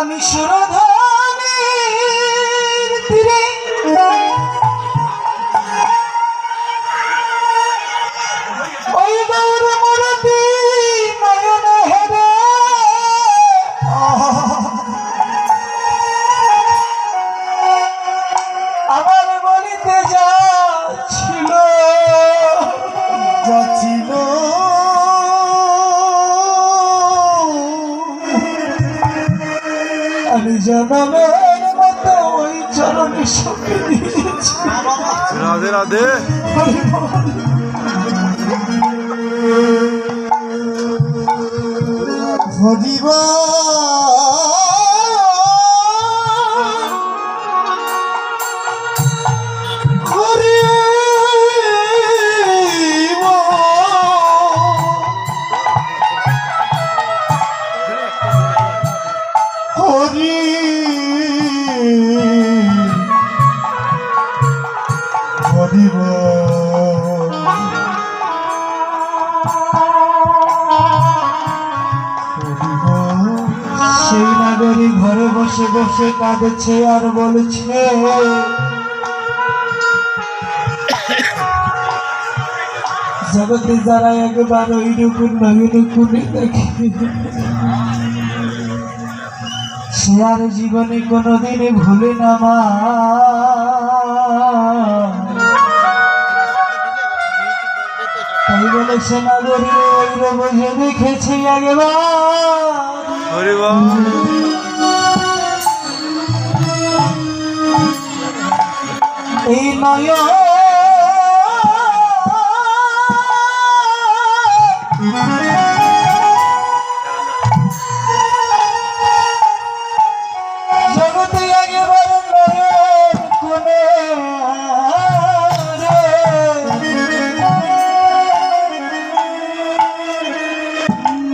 আমি সুরধনের তীরে আমি জনমের মতো ওই চরণে সঙ্গে দিয়েছি রাধে রাধে। হরিবা হরি হরিবা সেই নাগরী ঘরে বসে বসে কাঁদছে আর বলছে, জগতে যারা একবার ওই রকম নয়নকুনি দেখে। সে আর জীবনে কোনোদিনে ভুলে না মা। তাই বলে সে নাগরী ওই বসে দেখেছি একবার। এই নয়